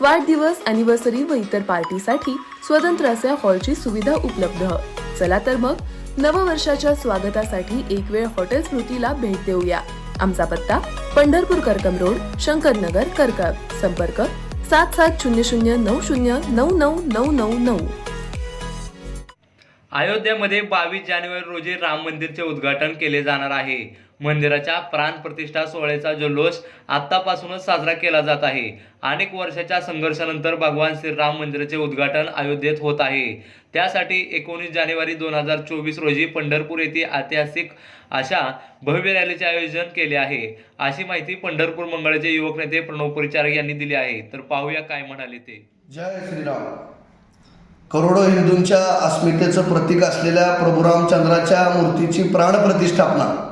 वाढदिवस अॅनिव्हर्सरी व इतर पार्टीसाठी स्वतंत्र असे हॉलची सुविधा उपलब्ध. चला तर मग नववर्षाच्या स्वागतासाठी एक वेळ हॉटेल स्मृतीला भेट देऊया. आमचा पत्ता पंढरपूर करकम रोड शंकरनगर करकम संपर्क सात सात शून्य शून्य नऊ शून्य नऊ नऊ नऊ नऊ नऊ. अयोध्येमध्ये बावीस जानेवारी रोजी राम मंदिरचे उद्घाटन केले जाणार आहे. मंदिराच्या प्राण प्रतिष्ठा सोहळ्याचा जल्लोष आत्तापासूनच साजरा केला जात आहे. अनेक वर्षाच्या संघर्षानंतर भगवान श्रीराम मंदिराचे उद्घाटन अयोध्येत होत आहे. त्यासाठी एकोणीस जानेवारी दोन हजार चोवीस रोजी पंढरपूर येथे ऐतिहासिक अशा भव्य रॅलीचे आयोजन केले आहे. अशी माहिती पंढरपूर मंगळाचे युवक नेते प्रणव परिचारक यांनी दिली आहे. तर पाहूया काय म्हणाले ते. जय श्रीराम. करोडो हिंदूंच्या अस्मितेचं प्रतीक असलेल्या प्रभुरामचंद्राच्या मूर्तीची प्राणप्रतिष्ठापना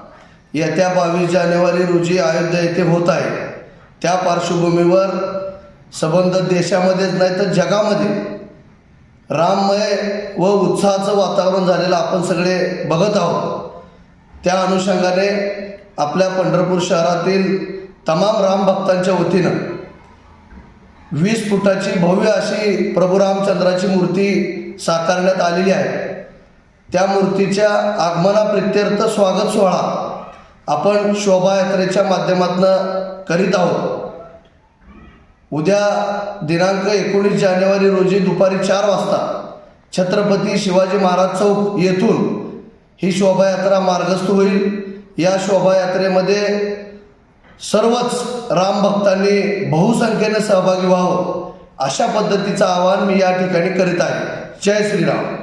येत्या बावीस जानेवारी रोजी अयोध्या येथे होत आहे. त्या पार्श्वभूमीवर संबंध देशामध्येच नाही तर जगामध्ये राममय व उत्साहाचं वातावरण झालेलं आपण सगळे बघत आहोत. त्या अनुषंगाने आपल्या पंढरपूर शहरातील तमाम राम भक्तांच्या वतीनं वीस फुटाची भव्य अशी प्रभू रामचंद्राची मूर्ती साकारण्यात आलेली आहे. त्या मूर्तीच्या आगमनाप्रित्यर्थ स्वागत सोहळा आपण शोभायात्रेच्या माध्यमातून करीत आहोत. उद्या दिनांक एकोणीस जानेवारी रोजी दुपारी चार वाजता छत्रपती शिवाजी महाराज चौक येथून ही शोभायात्रा मार्गस्थ होईल. या शोभायात्रेमध्ये सर्वच रामभक्तांनी बहुसंख्येने सहभागी व्हावं अशा पद्धतीचं आवाहन मी या ठिकाणी करीत आहे. जय श्रीराम.